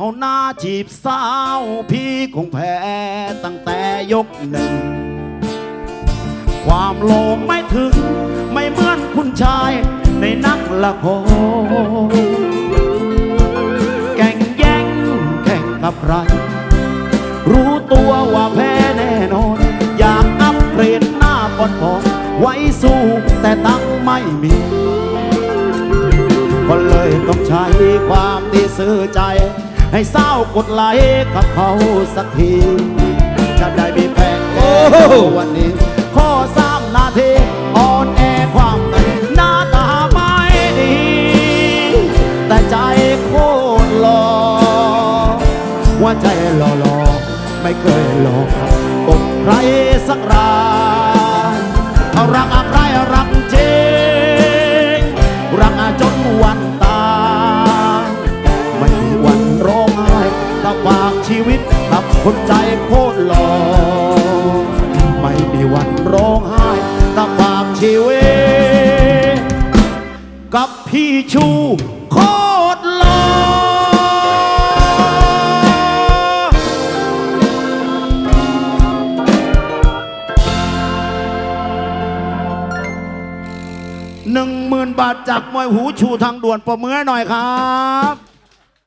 เฮาหน้าจีบสาวพี่คงแพ้ตั้งแต่ยกหนึ่ง ความโลภไม่ถึง ไม่เหมือนคุณชายในนักละครแก่งแย่งแข่งกับใคร รู้ตัวว่าแพ้แน่นอน อยากอัพเกรดหน้าปอนพองไว้สู้แต่ตั้งไม่มีก็เลยต้องใช้ความที่ซื้อใจ ให้เศร้ากดไลค์กับเขาสักทีจะได้มีแฟนแก่วันนี้ ข้อสามนาทีอ่อนแอความในหน้าตาไม่ดี แต่ใจโคตรหล่อว่าใจหล่อหล่อๆไม่เคยหลอกอกใครสักรายเอารัก วิตกับคนใจโคตรหล่อไม่มีวันร้องไห้ถ้าฝากชีวิตกับพี่ชูโคตรหล่อหนึ่งหมื่นบาทจากมวยหูชูทางด่วนประเมือหน่อยครับ